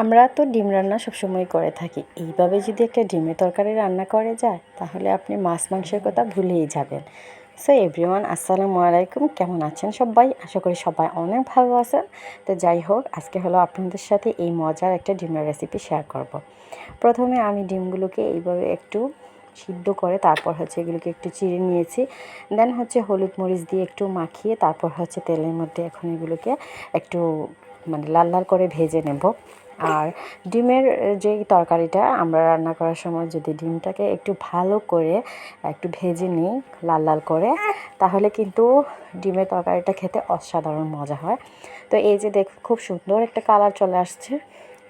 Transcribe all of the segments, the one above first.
আমরা তো ডিম রান্না সবসময় করে থাকি। এইভাবে যদি একটা ডিমের তরকারি রান্না করে যায়, তাহলে আপনি মাছ মাংসের কথা ভুলেই যাবেন। সো এভরিওয়ান আসসালামু আলাইকুম। কেমন আছেন সবাই? আশা করি সবাই অনেক ভালো আছেন। তো যাই হোক, আজকে হলো আপনাদের সাথে এই মজার একটা ডিমের রেসিপি শেয়ার করব। প্রথমে আমি ডিমগুলোকে এইভাবে একটু সিদ্ধ করে, তারপর হচ্ছে এগুলোকে একটু চিড়ে নিয়েছি। দেন হচ্ছে হলুদ মরিচ দিয়ে একটু মাখিয়ে, তারপর হচ্ছে তেলের মধ্যে এখন এগুলোকে একটু মানে লাল লাল করে ভেজে নেব। আর ডিমের যে তরকারিটা আমরা রান্না করার সময় যদি ডিমটাকে একটু ভালো করে একটু ভেজে নিই লাল লাল করে, তাহলে কিন্তু ডিমের তরকারিটা খেতে অসাধারণ মজা হয়। তো এই যে দেখ, খুব সুন্দর একটা কালার চলে আসছে।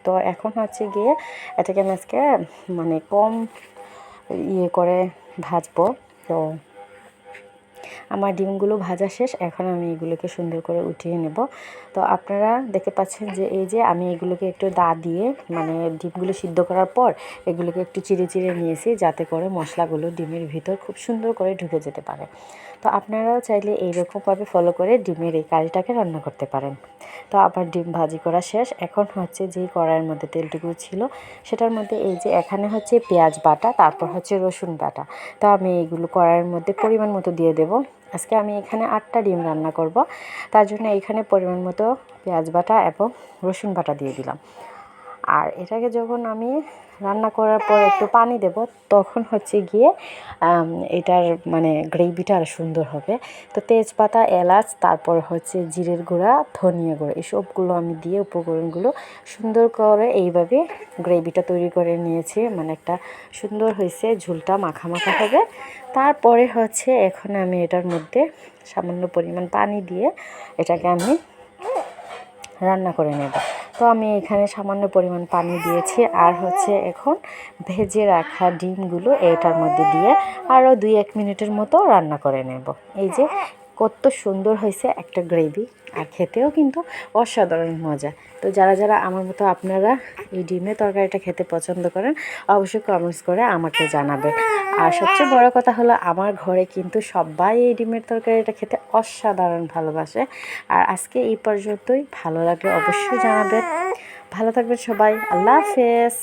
তো এখন হচ্ছে গিয়ে এটাকে আমি আজকে মানে কম ইয়ে করে ভাজবো। তো আমার ডিমগুলো ভাজা শেষ, এখন আমি এগুলোকে সুন্দর করে উঠিয়ে নেব। তো আপনারা দেখতে পাচ্ছেন যে এই যে আমি এগুলোকে একটু দা দিয়ে মানে ডিমগুলো সিদ্ধ করার পর এগুলোকে একটু চিড়ে চিড়ে নিয়েছি, যাতে করে মশলাগুলো ডিমের ভিতর খুব সুন্দর করে ঢুকে যেতে পারে। তো আপনারাও চাইলে এইরকমভাবে ফলো করে ডিমের এই কারিটাকে রান্না করতে পারেন। তো আবার ডিম ভাজি করা শেষ, এখন হচ্ছে যেই কড়াইয়ের মধ্যে তেলটুকু ছিল, সেটার মধ্যে এই যে এখানে হচ্ছে পেঁয়াজ বাটা, তারপর হচ্ছে রসুন বাটা। তো আমি এইগুলো কড়াইয়ের মধ্যে পরিমাণ মতো দিয়ে দেব। আজকে আমি এখানে আটটা ডিম রান্না করব। তার জন্য এখানে পরিমাণ মতো পেঁয়াজ বাটা এবং রসুন বাটা দিয়ে দিলাম। আর এটাকে যখন আমি রান্না করার পর একটু পানি দেব, তখন হচ্ছে গিয়ে এটার মানে গ্রেভিটা আর সুন্দর হবে। তো তেজপাতা, এলাচ, তারপর হচ্ছে জিরের গুঁড়া, ধনিয়া গুঁড়া, এসবগুলো আমি দিয়ে উপকরণগুলো সুন্দর করে এইভাবে গ্রেভিটা তৈরি করে নিয়েছি। মানে একটা সুন্দর হয়েছে, ঝুলটা মাখা মাখা হবে। তারপরে হচ্ছে এখন আমি এটার মধ্যে সামান্য পরিমাণ পানি দিয়ে এটাকে আমি রান্না করে নেব। তো আমি এখানে সামান্য পরিমাণ পানি দিয়েছি। আর হচ্ছে এখন ভেজে রাখা ডিমগুলো এটার মধ্যে দিয়ে আরও দুই এক মিনিটের মতো রান্না করে নেব। এই যে কত সুন্দর হয়েছে একটা গ্রেভি আর খেতেও কিন্তু অসাধারণ মজা। তো যারা যারা আমার মতো আপনারা এই ডিমের তরকারিটা খেতে পছন্দ করেন, অবশ্যই কমেন্টস করে আমাকে জানাবেন। আর সবচেয়ে বড় কথা হলো আমার ঘরে কিন্তু সবাই এই ডিমের তরকারিটা খেতে অসাধারণ ভালোবাসে। আর আজকে এই পর্যন্তই, ভালো লাগলে অবশ্যই জানাবেন। ভালো থাকবেন সবাই, আল্লাহ হাফেজ।